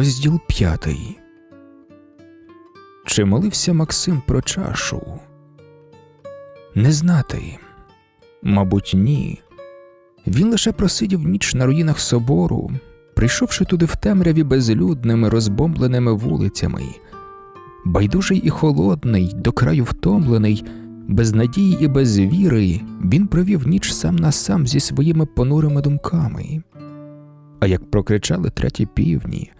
Розділ п'ятий. Чи молився Максим про чашу? Не знати. Мабуть, ні. Він лише просидів ніч на руїнах собору, прийшовши туди в темряві безлюдними, розбомбленими вулицями. Байдужий і холодний, до краю втомлений, без надії і без віри, він провів ніч сам на сам зі своїми понурими думками. А як прокричали треті півні,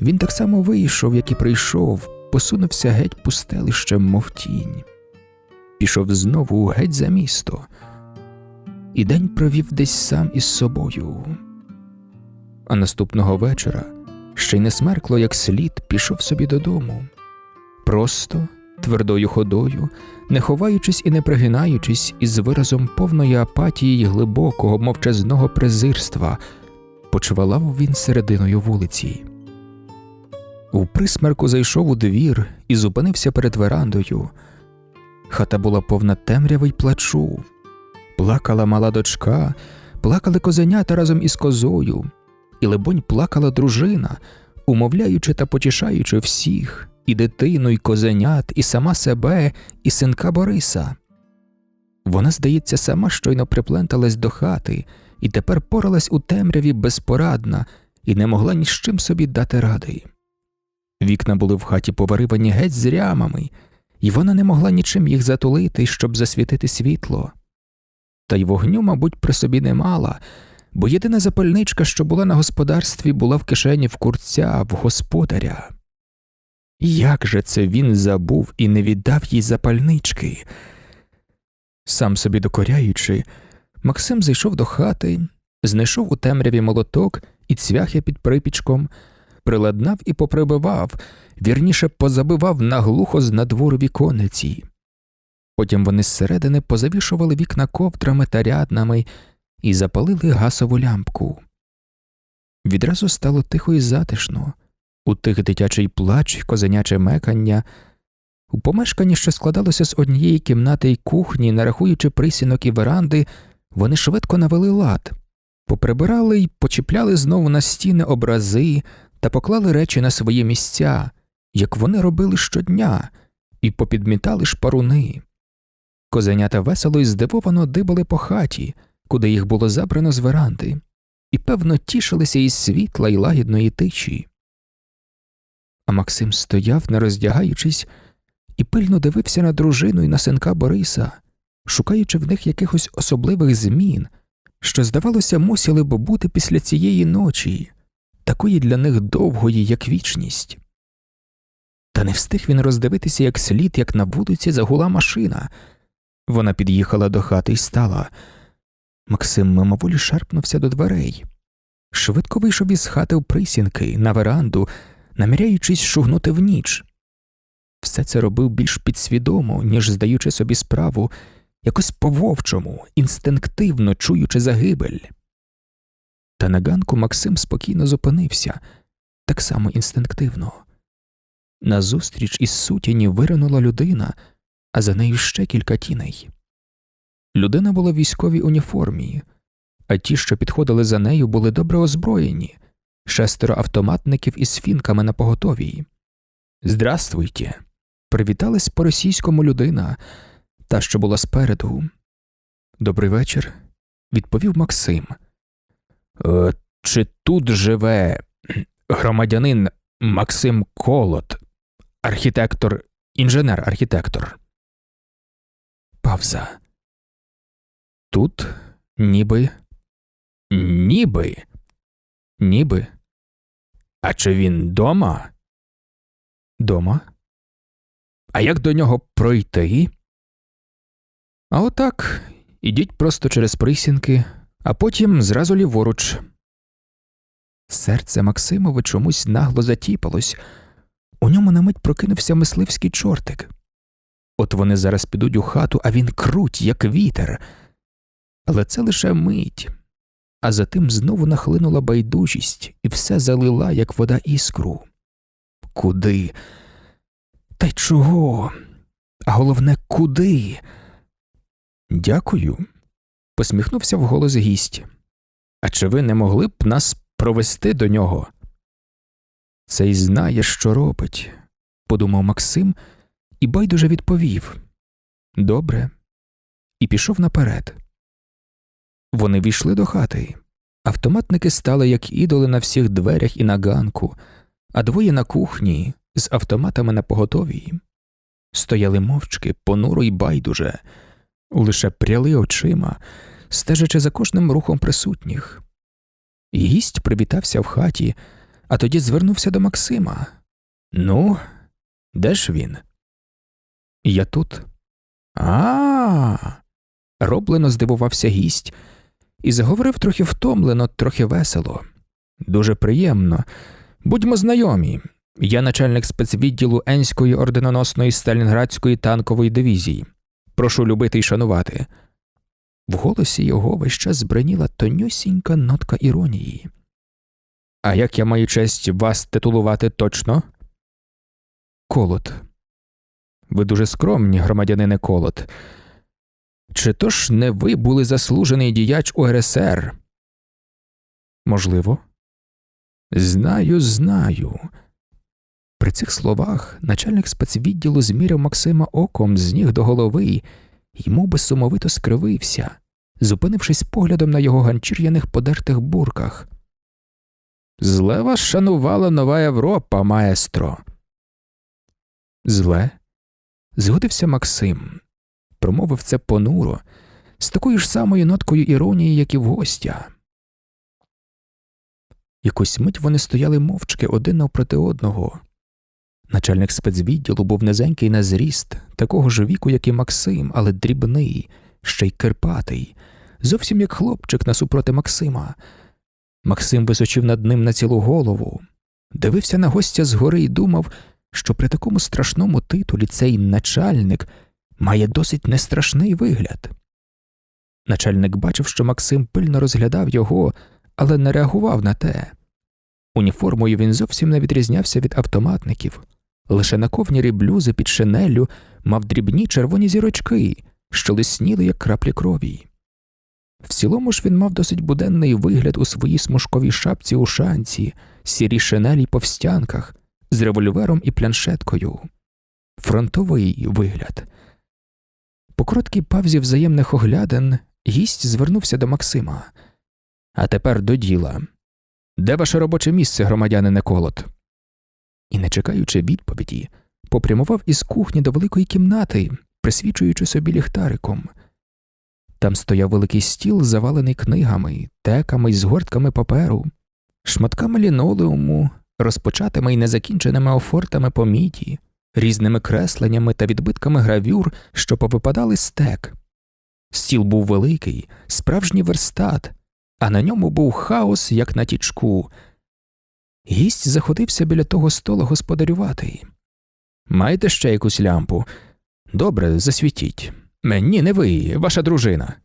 він так само вийшов, як і прийшов, посунувся геть пустелищем, мов тінь. Пішов знову геть за місто, і день провів десь сам із собою. А наступного вечора ще й не смеркло, як слід, пішов собі додому. Просто, твердою ходою, не ховаючись і не пригинаючись, із виразом повної апатії й глибокого, мовчазного презирства, почвалав він серединою вулиці. У присмерку зайшов у двір і зупинився перед верандою. Хата була повна темряви й плачу. Плакала мала дочка, плакали козенята разом із козою, і, либонь, плакала дружина, умовляючи та потішаючи всіх, і дитину, і козенят, і сама себе, і синка Бориса. Вона, здається, сама щойно припленталась до хати і тепер поралась у темряві безпорадна і не могла ні з чим собі дати ради. Вікна були в хаті поваривані геть з рямами, і вона не могла нічим їх затулити, щоб засвітити світло. Та й вогню, мабуть, при собі не мала, бо єдина запальничка, що була на господарстві, була в кишені в курця, в господаря. Як же це він забув і не віддав їй запальнички? Сам собі докоряючи, Максим зайшов до хати, знайшов у темряві молоток і цвяхи під припічком, приладнав і поприбивав, вірніше позабивав наглухо з надвору вікониці. Потім вони зсередини позавішували вікна ковдрами та ряднами і запалили гасову лямпку. Відразу стало тихо і затишно, у тих дитячий плач, козеняче мекання. У помешканні, що складалося з однієї кімнати й кухні, нарахуючи присінок і веранди, вони швидко навели лад, поприбирали й почіпляли знову на стіни образи та поклали речі на свої місця, як вони робили щодня, і попідмітали шпаруни. Козенята весело і здивовано дибали по хаті, куди їх було забрано з веранди, і, певно, тішилися із світла й лагідної тиші. А Максим стояв, не роздягаючись, і пильно дивився на дружину і на синка Бориса, шукаючи в них якихось особливих змін, що, здавалося, мусили б бути після цієї ночі, такої для них довгої, як вічність. Та не встиг він роздивитися як слід, як на вулиці загула машина. Вона під'їхала до хати і стала. Максим мимоволі шарпнувся до дверей. Швидко вийшов із хати в присінки, на веранду, наміряючись шугнути в ніч. Все це робив більш підсвідомо, ніж здаючи собі справу, якось по-вовчому, інстинктивно чуючи загибель. Та на ганку Максим спокійно зупинився, так само інстинктивно. Назустріч із сутіні виринула людина, а за нею ще кілька тіней. Людина була в військовій уніформі, а ті, що підходили за нею, були добре озброєні, шестеро автоматників із фінками на поготовій. Здравствуйте. Привіталась по російському людина, та, що була спереду. Добрий вечір, відповів Максим. «Е, Чи тут живе громадянин Максим Колот, архітектор, інженер-архітектор? Павза. Тут ніби. Ніби. Ніби. А чи він дома? Дома? А як до нього пройти? А отак, ідіть просто через присінки, а потім зразу ліворуч. Серце Максимове чомусь нагло затіпалось, у ньому на мить прокинувся мисливський чортик. От вони зараз підуть у хату, а він круть, як вітер. Але це лише мить, а затим знову нахлинула байдужість і все залила, як вода іскру. Куди? Та й чого? А головне, куди? Дякую, посміхнувся вголос гість. А чи ви не могли б нас провести до нього? Цей знає, що робить, подумав Максим і байдуже відповів Добре, і пішов наперед. Вони війшли до хати. Автоматники стали як ідоли на всіх дверях і на ганку, а двоє на кухні з автоматами на поготові. Стояли мовчки, понуро й байдуже, лише пряли очима, стежачи за кожним рухом присутніх. Гість привітався в хаті, а тоді звернувся до Максима. Ну, де ж він? Я тут. А. Роблено здивувався гість і заговорив трохи втомлено, трохи весело. Дуже приємно. Будьмо знайомі. Я начальник спецвідділу Енської орденоносної Сталінградської танкової дивізії. Прошу любити і шанувати. В голосі його весь час збриніла тонюсінька нотка іронії. А як я маю честь вас титулувати точно? Колот. Ви дуже скромні, громадянине Колот. Чи то ж не ви були заслужений діяч УРСР? Можливо. Знаю, знаю. При цих словах начальник спецвідділу зміряв Максима оком з ніг до голови, йому безсумовито скривився, зупинившись поглядом на його ганчір'яних подертих бурках. Зле вас шанувала нова Європа, маестро. Зле? Згодився Максим, промовив це понуро, з такою ж самою ноткою іронії, як і в гостя. Якусь мить вони стояли мовчки один навпроти одного. Начальник спецвідділу був низенький на зріст, такого ж віку, як і Максим, але дрібний, ще й кирпатий, зовсім як хлопчик насупроти Максима. Максим височив над ним на цілу голову, дивився на гостя згори і думав, що при такому страшному титулі цей начальник має досить нестрашний вигляд. Начальник бачив, що Максим пильно розглядав його, але не реагував на те. Уніформою він зовсім не відрізнявся від автоматників, лише на ковнірі блюзи під шинеллю мав дрібні червоні зірочки, що лисніли, як краплі крові. В цілому ж він мав досить буденний вигляд у своїй смужковій шапці у шанці, сірій шинелі по встянках, з револьвером і планшеткою. Фронтовий вигляд. По короткій павзі взаємних оглядин гість звернувся до Максима. А тепер до діла. Де ваше робоче місце, громадянине Колот? І, не чекаючи відповіді, попрямував із кухні до великої кімнати, присвічуючи собі ліхтариком. Там стояв великий стіл, завалений книгами, теками й згортками паперу, шматками лінолеуму, розпочатими й незакінченими офортами по міді, різними кресленнями та відбитками гравюр, що повипадали з тек. Стіл був великий, справжній верстат, а на ньому був хаос, як на тічку. Гість заходився біля того стола господарювати. Маєте ще якусь лямпу? Добре, засвітіть. Ні, не ви, ваша дружина.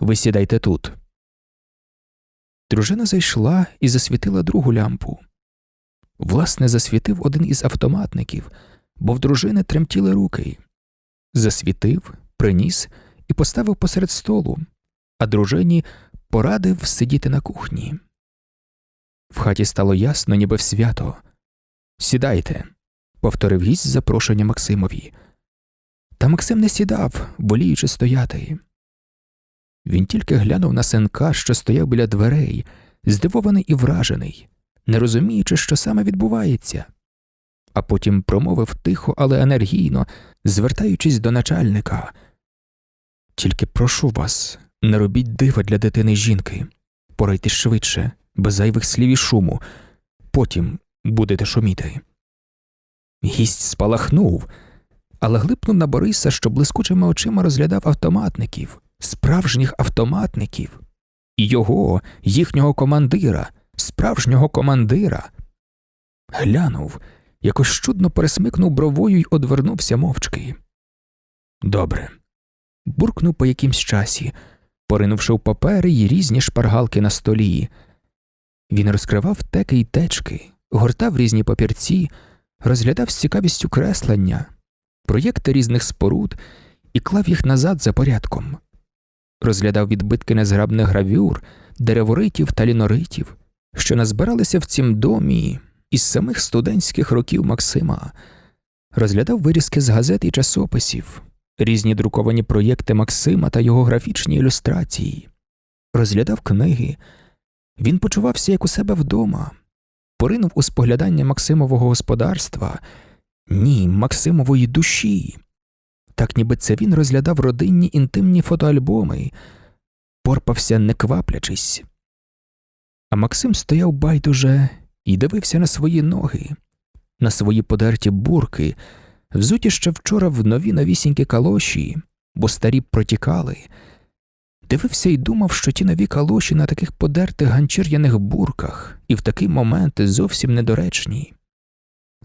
Ви сідайте тут. Дружина зайшла і засвітила другу лямпу. Власне, засвітив один із автоматників, бо в дружини тремтіли руки. Засвітив, приніс і поставив посеред столу, а дружині порадив сидіти на кухні. В хаті стало ясно, ніби в свято. Сідайте, повторив гість запрошення Максимові. Та Максим не сідав, воліючи стояти. Він тільки глянув на синка, що стояв біля дверей, здивований і вражений, не розуміючи, що саме відбувається, а потім промовив тихо, але енергійно, звертаючись до начальника. Тільки прошу вас, не робіть дива для дитини жінки, порайте швидше, без зайвих слів і шуму, потім будете шуміти. Гість спалахнув, але глипнув на Бориса, що блискучими очима розглядав автоматників, справжніх автоматників, і його, їхнього командира, справжнього командира. Глянув, якось чудно пересмикнув бровою й одвернувся мовчки. Добре. Буркнув по якимсь часі, поринувши в папери й різні шпаргалки на столі. Він розкривав теки й течки, гортав різні папірці, розглядав з цікавістю креслення, проєкти різних споруд і клав їх назад за порядком, розглядав відбитки незграбних гравюр, дереворитів та ліноритів, що назбиралися в цім домі, із самих студентських років Максима, розглядав вирізки з газет і часописів, різні друковані проєкти Максима та його графічні ілюстрації, розглядав книги. Він почувався як у себе вдома, поринув у споглядання Максимового господарства, ні, Максимової душі. Так ніби це він розглядав родинні інтимні фотоальбоми, порпався не кваплячись. А Максим стояв байдуже і дивився на свої ноги, на свої подерті бурки, взуті ще вчора в нові новісінькі калоші, бо старі протікали. Дивився і думав, що ті нові калоші на таких подертих ганчір'яних бурках і в такий момент зовсім недоречні.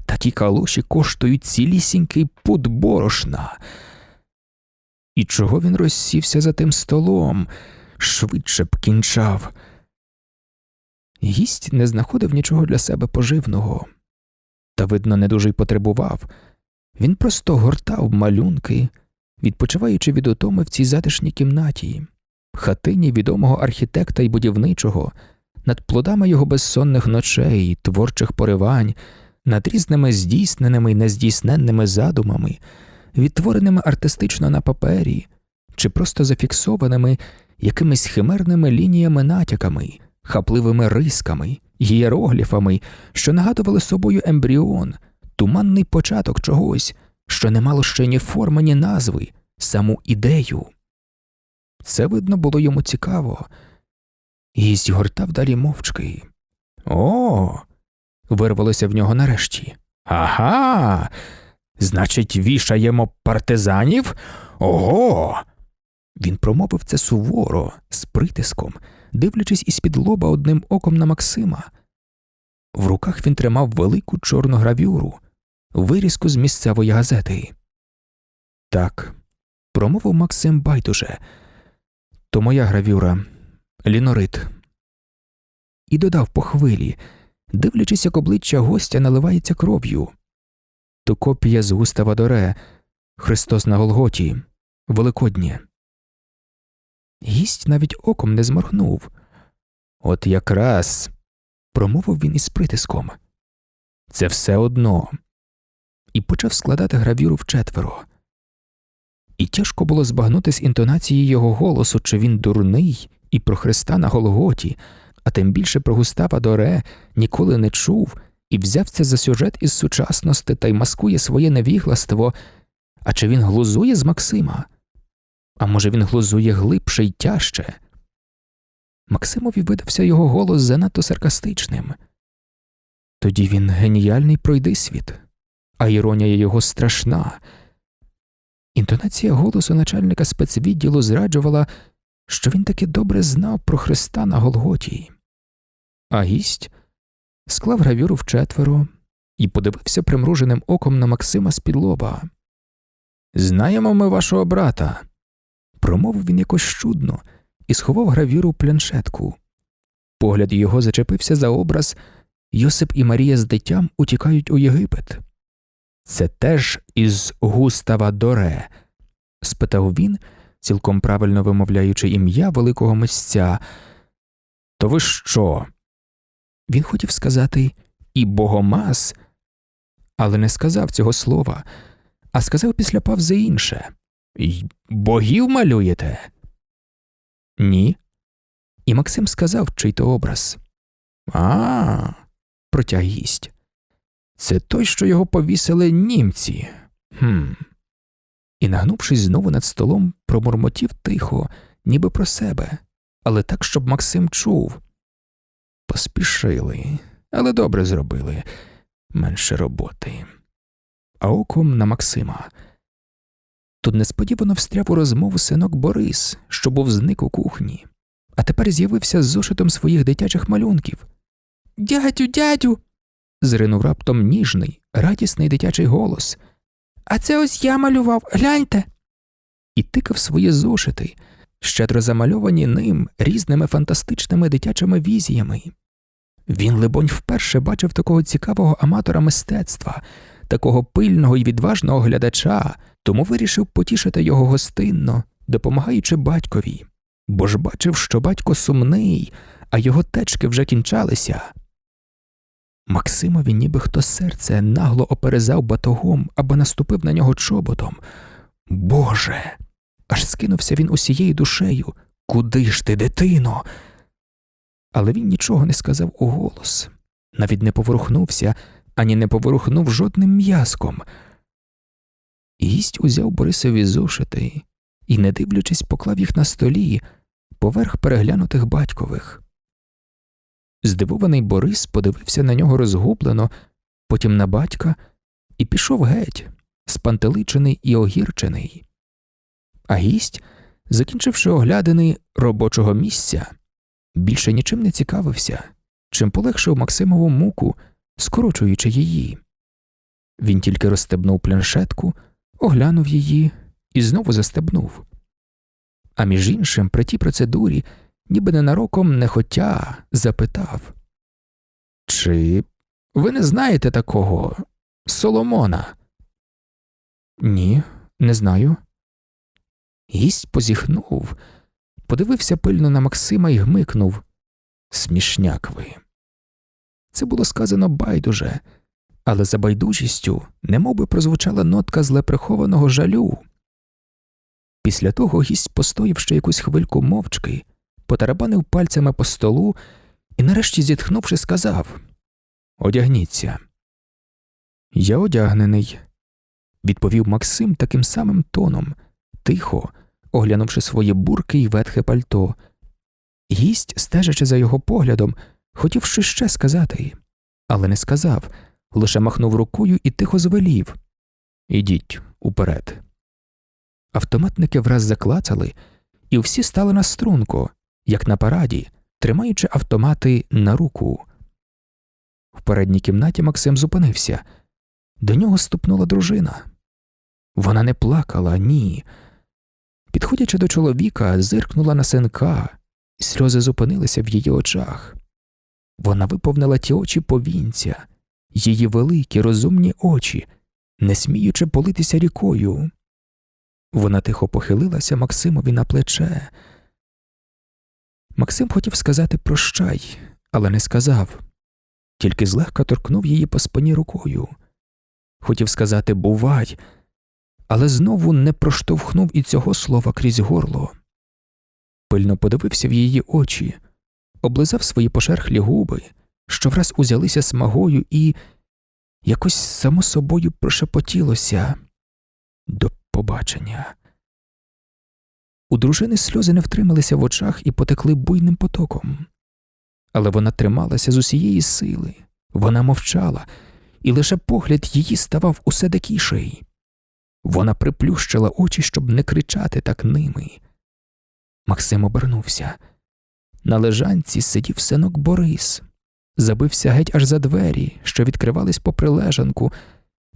Такі калоші коштують цілісінький пуд борошна. І чого він розсівся за тим столом, швидше б кінчав. Гість не знаходив нічого для себе поживного, та, видно, не дуже й потребував. Він просто гортав малюнки, відпочиваючи від утоми в цій затишній кімнаті, хатині відомого архітекта і будівничого, над плодами його безсонних ночей, творчих поривань, над різними здійсненими й нездійсненними задумами, відтвореними артистично на папері, чи просто зафіксованими якимись химерними лініями натяками, хапливими рисками, гієрогліфами, що нагадували собою ембріон, туманний початок чогось, що не мало ще ні форми, ні назви, саму ідею. Це, видно, було йому цікаво. Гість гортав далі мовчки. О. вирвалося в нього нарешті. Ага. Значить, вішаємо партизанів? Ого. Він промовив це суворо, з притиском, дивлячись із під лоба одним оком на Максима. В руках він тримав велику чорну гравюру, вирізку з місцевої газети. Так, промовив Максим байдуже, то моя гравюра, лінорит. І додав по хвилі, дивлячись, як обличчя гостя наливається кров'ю. То копія з Густава Доре, Христос на Голготі, Великоднє. Гість навіть оком не зморгнув. От якраз, промовив він із притиском. Це все одно. І почав складати гравюру вчетверо. І тяжко було збагнути з інтонації його голосу, чи він дурний і про Христа на Голготі, а тим більше про Густава Доре ніколи не чув і взявся за сюжет із сучасності та й маскує своє невігластво, а чи він глузує з Максима? А може, він глузує глибше й тяжче? Максимові видався його голос занадто саркастичним. Тоді він геніальний пройдисвіт, а іронія його страшна. Інтонація голосу начальника спецвідділу зраджувала, що він таки добре знав про Христа на Голготі. А гість склав гравюру вчетверо і подивився примруженим оком на Максима з-під лоба. Знаємо ми вашого брата, промовив він якось чудно і сховав гравюру в планшетку. Погляд його зачепився за образ Йосип і Марія з дитям утікають у Єгипет. Це теж із Густава Доре? спитав він, цілком правильно вимовляючи ім'я великого мисця. То ви що? Він хотів сказати і богомаз, але не сказав цього слова, а сказав після павзи інше «Й Богів малюєте? Ні. І Максим сказав чий то образ. А, протяг гість. Це той, що його повісили німці. Хм. І, нагнувшись знову над столом, промурмотів тихо, ніби про себе, але так, щоб Максим чув. Поспішили, але добре зробили менше роботи. А оком на Максима. Тут несподівано встряв у розмову синок Борис, що був зник у кухні, а тепер з'явився з зошитом своїх дитячих малюнків. Дядю, дядю. Зринув раптом ніжний, радісний дитячий голос. А це ось я малював, гляньте. І тикав свої зошити, щедро замальовані ним різними фантастичними дитячими візіями. Він, либонь, вперше бачив такого цікавого аматора мистецтва, такого пильного і відважного глядача, тому вирішив потішити його гостинно, допомагаючи батькові, бо ж бачив, що батько сумний, а його течки вже кінчалися. Максимові ніби хто серце нагло оперезав батогом або наступив на нього чоботом. Боже. Аж скинувся він усією душею. Куди ж ти, дитино? Але він нічого не сказав у голос, навіть не поворухнувся, ані не поворухнув жодним м'язком. Гість узяв Борисові зошити і, не дивлячись, поклав їх на столі поверх переглянутих батькових. Здивований Борис подивився на нього розгублено, потім на батька і пішов геть, спантеличений і огірчений. А гість, закінчивши оглядини робочого місця, більше нічим не цікавився, чим полегшив Максимову муку, скорочуючи її. Він тільки розстебнув планшетку, оглянув її і знову застебнув. А між іншим, при тій процедурі, ніби ненароком нехотя запитав Чи ви не знаєте такого Соломона? Ні, не знаю. Гість позіхнув, подивився пильно на Максима і гмикнув Смішняк ви. Це було сказано байдуже, але за байдужістю немовби прозвучала нотка злеприхованого жалю. Після того гість постояв ще якусь хвильку мовчки, потарабанив пальцями по столу і, нарешті, зітхнувши, сказав Одягніться. Я одягнений, відповів Максим таким самим тоном, тихо, оглянувши свої бурки й ветхе пальто. Гість, стежачи за його поглядом, хотів щось ще сказати, але не сказав, лише махнув рукою і тихо звелів Ідіть уперед. Автоматники враз заклацали, і всі стали на струнку, як на параді, тримаючи автомати на руку. В передній кімнаті Максим зупинився. До нього ступнула дружина. Вона не плакала, ні. Підходячи до чоловіка, зиркнула на синка, і сльози зупинилися в її очах. Вона виповнила ті очі повінця, її великі розумні очі, не сміючи политися рікою. Вона тихо похилилася Максимові на плече. Максим хотів сказати прощай, але не сказав, тільки злегка торкнув її по спині рукою. Хотів сказати бувай, але знову не проштовхнув і цього слова крізь горло. Пильно подивився в її очі, облизав свої пошерхлі губи, що враз узялися смагою, і якось само собою прошепотілося до побачення. У дружини сльози не втрималися в очах і потекли буйним потоком. Але вона трималася з усієї сили, вона мовчала, і лише погляд її ставав усе дикіший. Вона приплющила очі, щоб не кричати так ними. Максим обернувся. На лежанці сидів синок Борис, забився геть аж за двері, що відкривались попри лежанку,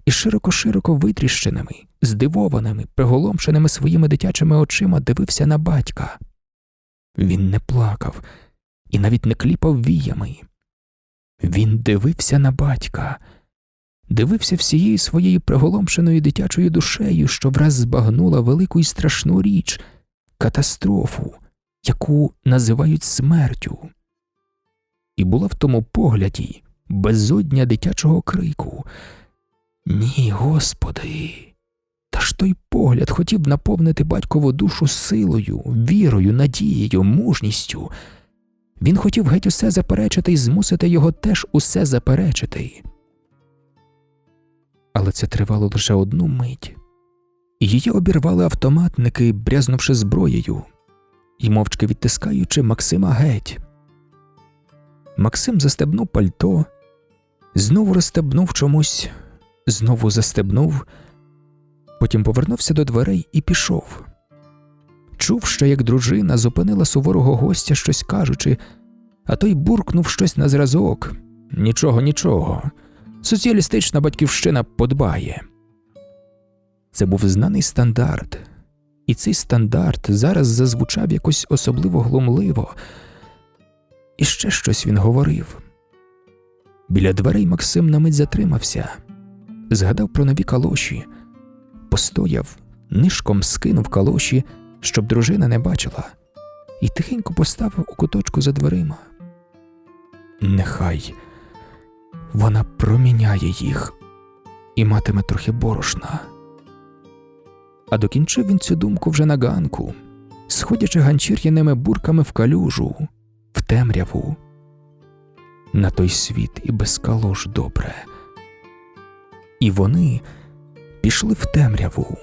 і широко-широко витріщеними, здивованими, приголомшеними своїми дитячими очима дивився на батька. Він не плакав і навіть не кліпав віями. Він дивився на батька, дивився всією своєю приголомшеною дитячою душею, що враз збагнула велику і страшну річ катастрофу, яку називають смертю. І була в тому погляді безодня дитячого крику. Ні, Господи. Та ж той погляд хотів наповнити батькову душу силою, вірою, надією, мужністю. Він хотів геть усе заперечити і змусити його теж усе заперечити. Але це тривало лише одну мить. Її обірвали автоматники, брязнувши зброєю і мовчки відтискаючи Максима геть. Максим застебнув пальто, знову розстебнув чомусь, знову застебнув, потім повернувся до дверей і пішов. Чув, що як дружина зупинила суворого гостя, щось кажучи, а той буркнув щось на зразок нічого, нічого. Соціалістична батьківщина подбає. Це був знаний стандарт, і цей стандарт зараз зазвучав якось особливо глумливо. І ще щось він говорив. Біля дверей Максим на мить затримався, згадав про нові калоші, постояв, нишком скинув калоші, щоб дружина не бачила, і тихенько поставив у куточку за дверима. Нехай, вона проміняє їх і матиме трохи борошна. А докінчив він цю думку вже на ганку, сходячи ганчір'яними бурками в калюжу, в темряву. На той світ і без калош добре. І вони пішли в темряву.